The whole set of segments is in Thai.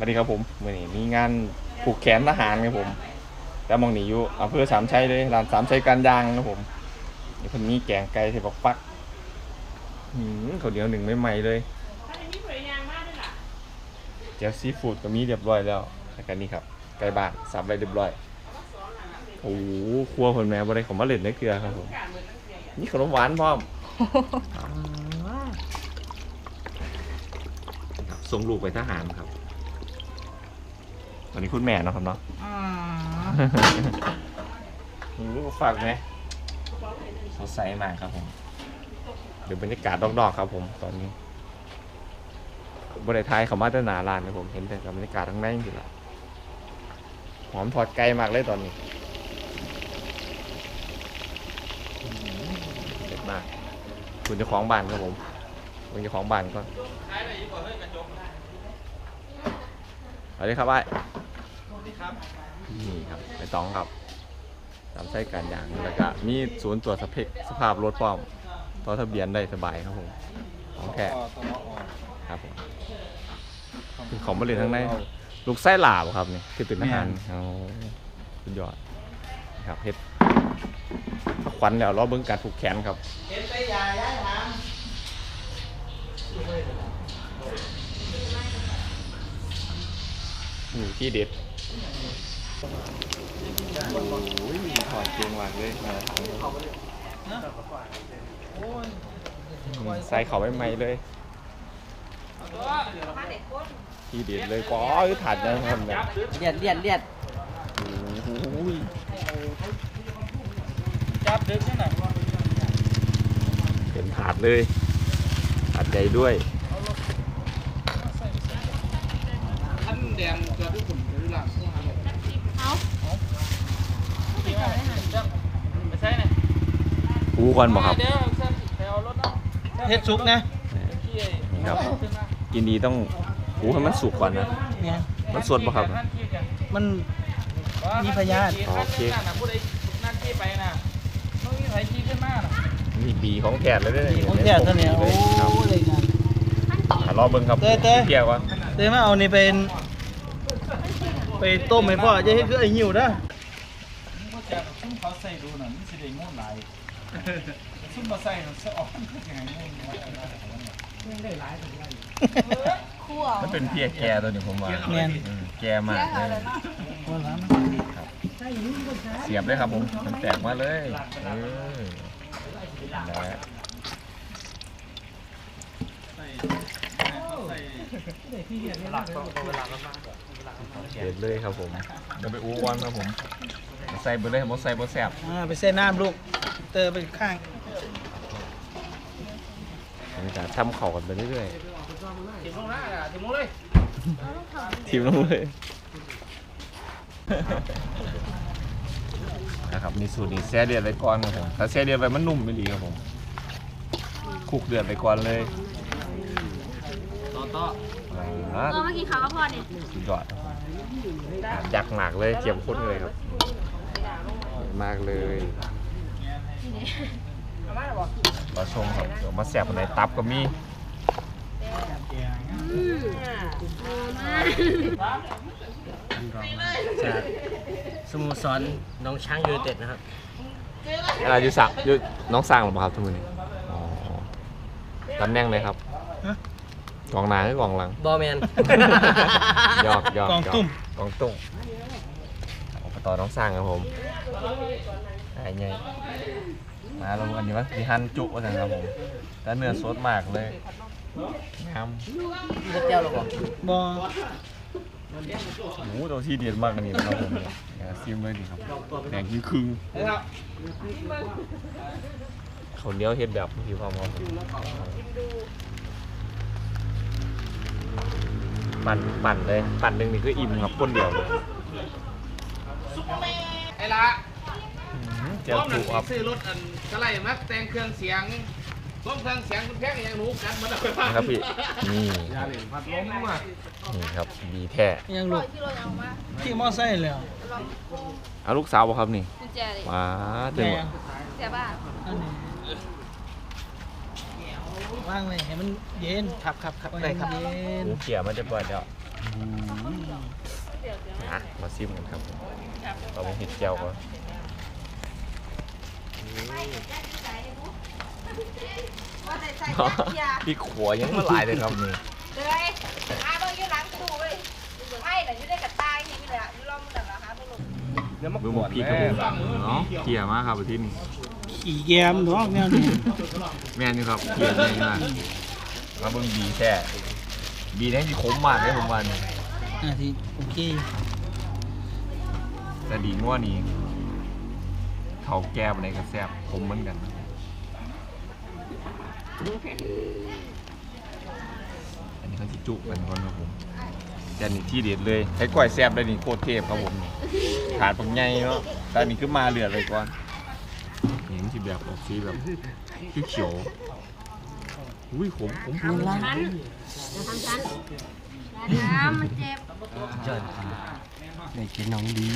สวัสดีครับผมวันนี้มีงานผูกแขนทหารครับผมแต่มองหนีอยู่อำเภอสามชัยเลยร้านสามชัยการยางครับผมนี่คนนี้แกงไก่ใส่บักฟักหืมข้าวเหนียวหนึ่งไม่ใหม่ๆเลยเจียวซีฟู้ดก็มีเรียบร้อยแล้วแล้วก็นี่ครับ ไก่บ้านสับไว้เรียบร้อยโอ้โหครัวคนแม่บริของมาเล่นในเกลือครับผมนี่ขนมหวานพร้อมครับส่งลูกไปทหารครับ ตอนนี้คุณแม่เนาะครับเนาะอ่าลูกฝากไหมสดใสมากครับผม เดี๋ยวบรรยากาศรอบๆครับผมตอนนี้บริไทยเขามาแต่หนาลานครับผมเห็นแต่กับบรรยากาศทั้งในจริงๆละหอมถอดไกลมากเลยตอนนี้เด็ดมากคุณจ้าของบ้านครับผมคุณจ้าของบ้านก็สวัสดีครับไอ้ นี่ครับไปต้องครับตามใช้การอย่างแล้วก็มีศูนย์ตรวจสภาพสภาพรถพร้อมต่อทะเบียนได้สบายครับผมของแท้ครับผมคือของบริเวณทั้งในลูกไส้หลาบครับนี่ที่เป็นอาหารเอาสุดยอดนะครับเฮ็ดถ้าขวัญแล้วรอเบิ่งการผูกแขนครับเห็นไปยาย้ายหางนี่ที่เด็ด โอ้ยถอดเกงวางเลยมาถามใส่เขาไม่ไหมเลยที่เด็ดเลยก็ถาดยังทำเนี่ยเลียดเลียดเลียดโอ้ยจับดึงนั่นน่ะเป็นถาดเลยถาดใหญ่ด้วยท่านแดงเกิดด้วยผมหรือหลั ไม่ใช่เนี่ยปูก่อนบอกครับเดี๋ยวเส้นไปเอารถเนาะเฮ็ดสุกนะที่นี่ครับขึ้นมากินดีต้องปูให้มันสุกก่อนนะเนี่ยมันสดปะครับนั่นที่กันมันมีพยานอ๋อโอเคนั่นน่ะผู้ใดนั่นที่ไปน่ะต้องมีไผขี่ขึ้นมาน่ะนี่บีของแท้เลยด้วยของแท้ตัวเนี้ยโอ้ครับเลยงานอะรอเบิ่งครับเต้ยเต้ยเพียกว่าเดี๋ยวมาเอานี่เป็นไปต้มให้พ่อจะให้คือไอ้หิวนะก็จะ ซุ่มเขาใส่ดูน่ะมันสิได้งูหลายซุ่มมาใส่น่ะสะออนก็สิให้งูน้อยมันเป็นเพียแกตัวนี้ผมว่าแม่นอืมแกมากเลยวันละเสียบเลยครับผมมันแตกมาเลยเออได้เด็ดเลยครับผมเดี๋ยวไปอู้วันครับผม ใส่เบอร์เลยผมใส่เบอร์แสบอ่าไปเส้นน้ำลูก เตอไปข้างบรรยากาศทำเข่ากันไปเรื่อยถึงลงหน้าอะถึงลงเลยๆทีมลงเลยนะครับมีสูตรนี้แช่เดือดไปก่อนครับผมถ้าแช่เดือดไปมันนุ่มไม่ดีครับผมคลุกเดือดไปก่อนเลยต่อต่ออ่าเออเมื่อกี้เขาก็พอเนี่ยสุดยอดยักษ์มากเลยเจียมข้นเลยครับ มากเลยรอชมครับเดี๋ยวมาแสบในตับก็มีจากสโมสรหน้องช้างยูไนเต็ดนะครับ อะไรอยู่สักอยู่น้องสร้างหรือเปล่าครับทุกคนนี้อ๋อตำแหน่งเลยครับฮะกองหน้าหรือกองหลังบอแมนยอกยอกกองตุ้มยกองตุ้ม อบตน้องสร้างครับผมไอ้ไงมาลงอันนี้ว่าที่หั่นจุว่าจังครับผมแต่เนื้อสดมากเลยงามเลือดเจ้าหรอบอกบอหมูตัวที่เด็ดมากอันนี้นะครับผมเนี่ยอย่าซิมเลยดิครับแดงยิ่งครึ่งข้าวเหนียวเฮ็ดแบบพี่ความครับปั่นปั่นเลย ปั่นหนึ่งนี่คืออิ่มครับคนเดียวเลย ไอ้ละเจ้าถูกครับซื้อรถอันกระไรมักแต่งเครื่องเสียงต้มเครื่องเสียงคุณแพงอย่างหนูกันมาแล้วนะครับพี่นี่ยาเหลวพัดลมอะนี่ครับดีแท้ยังลูกที่เราเอามาขี่มอไซค์เลยเหรอเอาลูกสาวบ่ครับนี่กุญแจเลยมาถึงแม่ว่ะแจบ้านอันนี้ว่างเลยให้มันเย็นครับครับครับไว้ได้ครับเย็นหมูเขี่ยมันจะเปิดแล้วเอะมาซิมกันครับผมเรามาเห็ดเจียวก่อนพี่ขวยังมาหลายเลยครับนี่เลยอาเบิ่งอยู่หลังตู้เว้ยไอ้น่ะอยู่ในกระต่ายนี่แหละอยู่ล้อมกันเหรอคะพวกลูกเดี๋ยวมาเบื้องกบวนนพี่แม่ครับผมเนาะเกียร์มากครับที่นี่ขี่แกมท้องแนวนี้แม่นี่ครับเกียร์แน่มากมาเบิ้งบีแท้บีแน่ที่คมมากเลยผมว่านี่อะที่โอเค แต่ดีง่วนี่เขาแก้มอะไรก็แซบคมเหมือนกัน อันนี้เขาจะจุกันก่อนครับผมแต่อันนี่ที่เด็ดเลยใช้กล้วยแซบได้นี่โคตรเทพครับผมขาดปังใหญ่เนาะแต่อันนี้คือมาเลือเลยก่อนนี่มันจะแบบออกสีแบบเขียวอุ้ยขมขมขมชั้นทำชั้นน้ำมันเจ็บจอด ได้กินน้องดี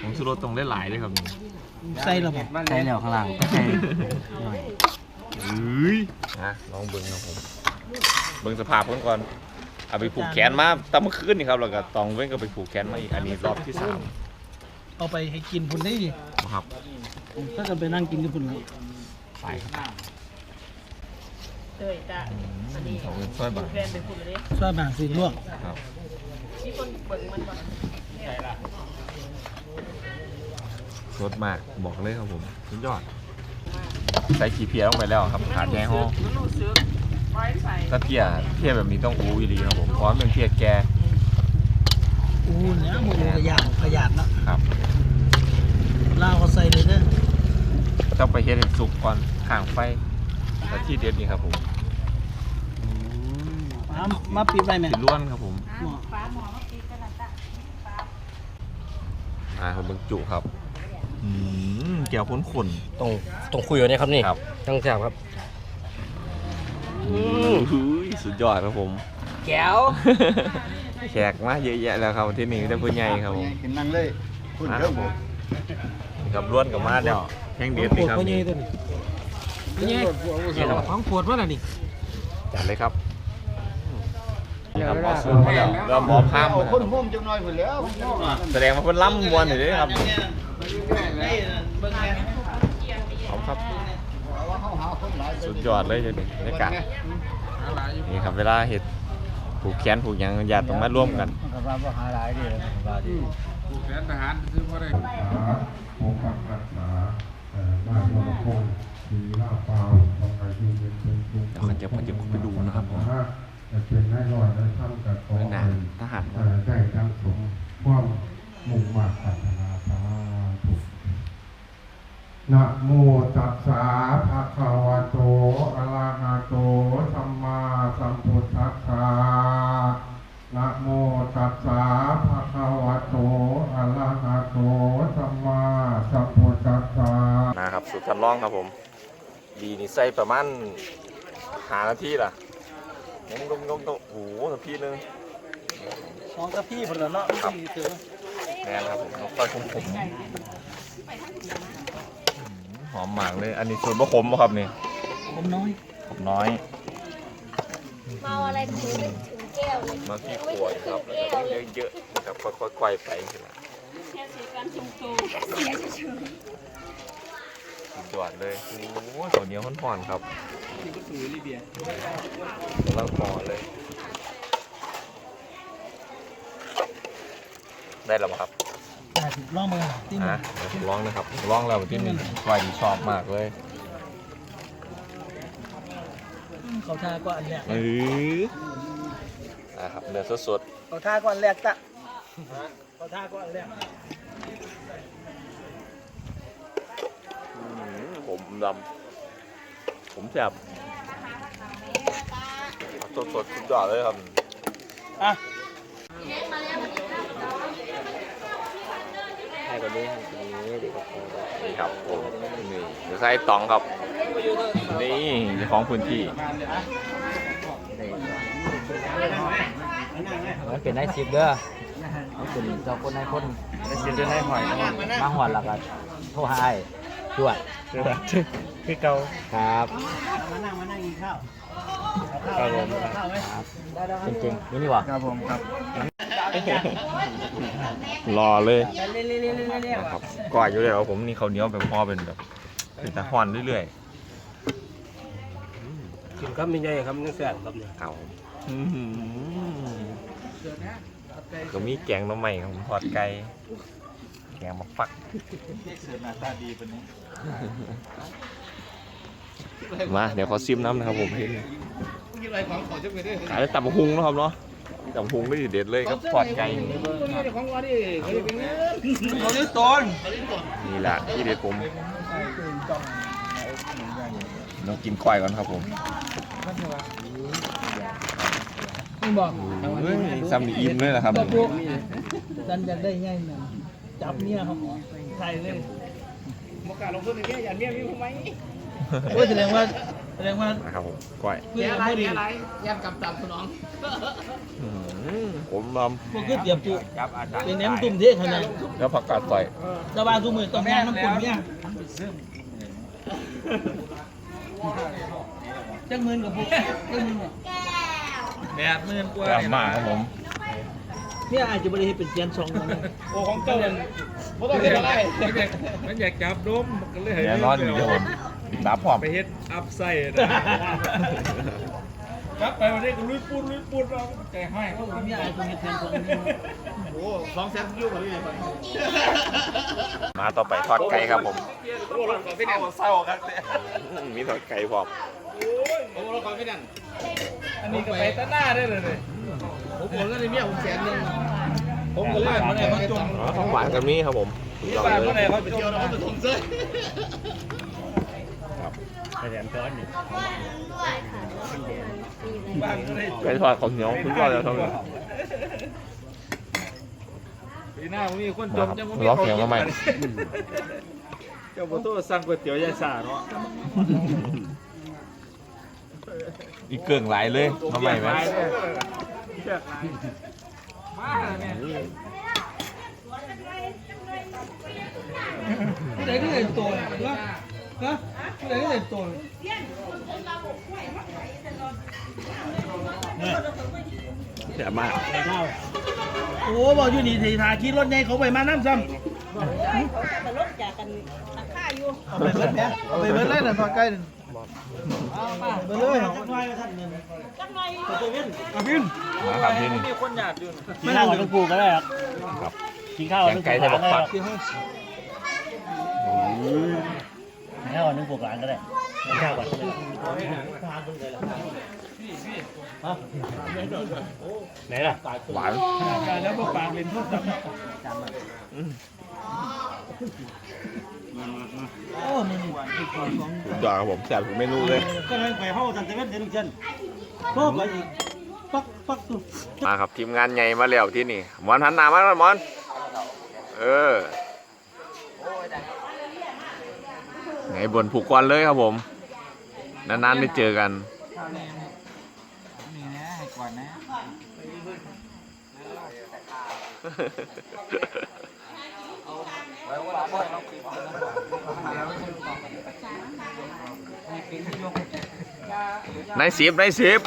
ผมสุรสตรงได้หลายเลยครับนี่ใส่ระบบใส่แล้วข้างหลังก็ใส่หน่อยเฮ้ยนะลองเบิ้งครับผม เบิ้งสภาพเพิ่นก่อนเอาไปผูกแขนมาตั้งเมื่อคืนนี่ครับแล้วก็ตองเว้นก็ไปผูกแขนมาอีกอันนี้รอบที่สามเอาไปให้กินพุ่นได้ดินะครับถ้าจะไปนั่งกินกับพุ่นแล้วไปครับเตยจ้ะอันนี้ของเงินซอยบาทแฟนไปพูดเลยซอยบางสีลวกครับ มีคนเบิ่งมันบ่รสมากบอกเลยครับผมสุดยอด ใส่ขี้เพียลงไปแล้วครับขาดแย่ห้อมันรู้สึกไว้ใส่ถ้าเพียเพียแบบนี้ต้องอู้อีหลีครับผมเพราะว่ามันเป็นเพียแกอู้เนี่ยหมูกระยางขยาดเนาะครับลาวเขาใส่เลยเด้อต้องไปเฮ็ดให้สุกก่อนข้างไฟแล้วที่เด็ดนี่ครับผม มามาปิดไว้แม่สิล้วนครับผมหม้อฟ้าหมอมาปิดกันละจ้ะฟ้าอ่าผมเบิ่งจุครับอืมแก้วข้นขนต้องต้องคุยกันนะครับนี่ครับต้องแซ่บครับอืมหูยสุดยอดครับผม แก้วแขกมาเยอะแยะแล้วครับที่นี่ได้ผู้ใหญ่ครับผมกินนั่งเลยคุณมาคเด้รัอบผมกับล้วนกับมาแล้วแห้งเด็ดนี่ครับนี่นี่ของปวดว่าอะไรนี่จัดเลยครับนี่ ครับพอซื้อมาแล้วเราหมอพามเอานะคนห่มจังหน่อยพุ่นแล้วแสดงว่าเพิ่นล่ำมวนอยู่เด้ครับนี่เบิ่งแม่ขอบครับว่าเฮาหาคนหลายสุดยอดเลยเดี๋ยวนี้บรรยากาศนี่ครับเวลาเห็ดผูกแขนผูกหยังญาติต้องมาร่วมกันก็ว่าบ่หาหลายเด้อว่าดีผูกแขนทหารซื้อมาได้ปกปักรักษาเอ่อบ้านวรพงศ์ดีลาเปล่าต้องอายุเป็นเป็นเป็นเดี๋ยวเขาจะจะไปดูนะครับผมจะ เป็นนายร้อยนายท่านกับขอเรื่องหนาให้ทหารได้ดังสมความมุ่งมั่นปรารถนาสาธุนะโมตัสสะภะคะวะโตอะระหะโตสัมมาสัมพุทธัสสะนะโมตัสสะภะคะวะโตอะระหะโตสัมมาสัมพุทธัสสะนะครับสุดทันร้องครับผม ดีนี่ใส่ประมาณหานาทีล่ะ งงงงงงโอ้โหนาทีนึงสองกับพี่พุ่นแล้วเนาะพี่ถือแน่นครับผมน้ำปลาขมขมหอมมากเลย อันนี้สูตรบะขมบ่ครับนี่ผมน้อยขมน้อยเมาอะไรถึงไม่ถึงแก้วเลยมาที่ขวดครับแล้วก็เยอะๆนะครับค่อยๆไปทีละแค่สีกันชุ่มตูสุดยอดเลยโอ้โหตัวเหนี้ยวห่อนๆครับ กำลังพอเลย ได้แล้วบ่ครับอะลองมือที่มือะอเดี๋ยวผมลองนะครับลองแล้วที่นี่ก้อยดีชอบมากเลยเขาทาก็อันแรกเออนะครับเนื้อสดเขาทาก็อันแรกตะเขาทาก็อันแรกๆอื้อหือผมดำ ผมแซ่บสดสดๆสุดยอดเลยครับอะให้กว่านี้ให้กว่านี้เดี๋ยวก็พอได้นี่ครับผมนี่เดี๋ยวใส่ตองครับ นี่เจ้าของพื้นที่มันเป็นนายสิบเด้อมันเป็นเจ้าคนนายคนนายสิบเด้อนายหอยมาหอดหลักอะโทรหาไอ้ จวดจวดคือเก่าครับ มานั่งมานั่งกินข้าวครับผมข้าวไหมครับจริงๆนี่นี่หวะครับผมครับรอเลยนะครับก่อยอยู่เลยว่าผมนี่เขาวเหนียวแบบพอเป็นแบบเป็นตะฮอนเรื่อยกินครับมีใหญ่ครับนี่แซ่บครับเนี่ยๆเก่าอื้อหือก็มีแกงหน้ำใหม่ครับผมทอดไก่ แกงมาฟักเด็กเสือหน้าตาดีปานนี้มาเดี๋ยวขอซิมน้ำนะครับผมขายได้ตับกหุงนะครับเนาะตับกหุงได้เด็ดเลยครับทอดไก่เขาเรียกตนนี่แหละที่เด็ดผมต้องกินก้อยก่อนครับผมมึงบอกเฮ้ยซ้ำนี่อิ่มเลยนะครับดันอยากได้ง่ายนะ จับเนี่ยครับใส่เลยมการลงทุนในนี้อย่างเนี้ยมีทำไมโอ้ยแสดงว่าแสดงว่านะครับผมก้อยเพื่อนไม่ดีอื้อหือผมลพวกคือเตรียมจุเป็นแหนมตุ่มเทขนาดำแล้วผักกาดใส่ระบายทุกมือต้องย่างน้ำปุ่นเนี่ยจักหมื่นกับพวกจักหมื่นกับแปดหมื่นกว่าแซ่บมากครับผม เนี่ยอาจจะบริเหตุเป็นเซียนสองนะโอ้ของเจ้าเนี่ยบ่ต้องเฮ็ดอะไรมันอยากจับดมมันก็เลยให้แน่นอนอยู่ครับผมดับพร้อมไปเฮ็ดอัพไซด์นะกลับไปวันนี้ก็ลุยปุ้นลุยปุ้นเราใจให้เนี่ยอาจจะเป็นเซียนสองโอ้สองแสนยุ่งกว่านี้มาต่อไปทอดไก่ครับผมโอ้เราขอไปนั่งเศร้าครับเนี่ยอื้อมีทอดไก่พร้อมโอ้เราขอไปนั่งอันนี้ก็ไปตั้งหน้าได้เลยเลย ผมโอนแล้วในเมียผมแสนนึงผมก็เลยมาไหนเขาจมอ๋อของหวานกับนี้ครับผมลองบ้านเลเมื่อไหร่ยเขาจมเขาจะทมเสื้อแซ่บซ้อนนี่บ้านเมื่อไหร่ไก่ทอดข้าวเหนียวคุณก็จะทำปีหน้าผมมีคนจนะมครับยังบ่ร้องเสียงมาใหม่ เจ้าบ่โทษสั่งก๋วยเตี๋ยวยายสาเนาะอีกเกิงหลายเลยมาใหม่ไหม มาเนี่ยผู้ใดที่เห็นตัวนะนะผู้ใดที่เห็นตัวแซ่บมากโอ้บอกอยู่นี่ทีทาขี่รถใหญ่เขาไปมาน้ำซ้ำมันลดจากกันราคาอยู่เอาไปเบิดแม่เอาไปเบิดเลยนะพอใกล้ ไปเลยจักหน่อยท่านเงินจังหน่อยตัวเว้นมาครับที่นี่มีคนหยาดอยู่กินข้าวกับปูก็ได้ครับครับกินข้าวแกงไก่ใส่บักฟักที่ห้องกินข้าวนึ่งปูกลางก็ได้กินข้าวก่อนไหนล่ะหวานแล้วปากเป็นทุกข์ โอ้นี่นี่อีกของของสุดยอดครับผมแซ่บทุกเมนูเลยก็เลยไปห้องทันเซเว่นเดลิเจนก็ไปอีกปักปักตุ๊มาครับทีมงานใหญ่มาแล้วที่นี่หมอนหันหน้ามาหน่อยหมอนเออไงบนผูกควันเลยครับผมนานๆได้เจอกันนี่นะให้ก่อนนะ ในสิบในสิบ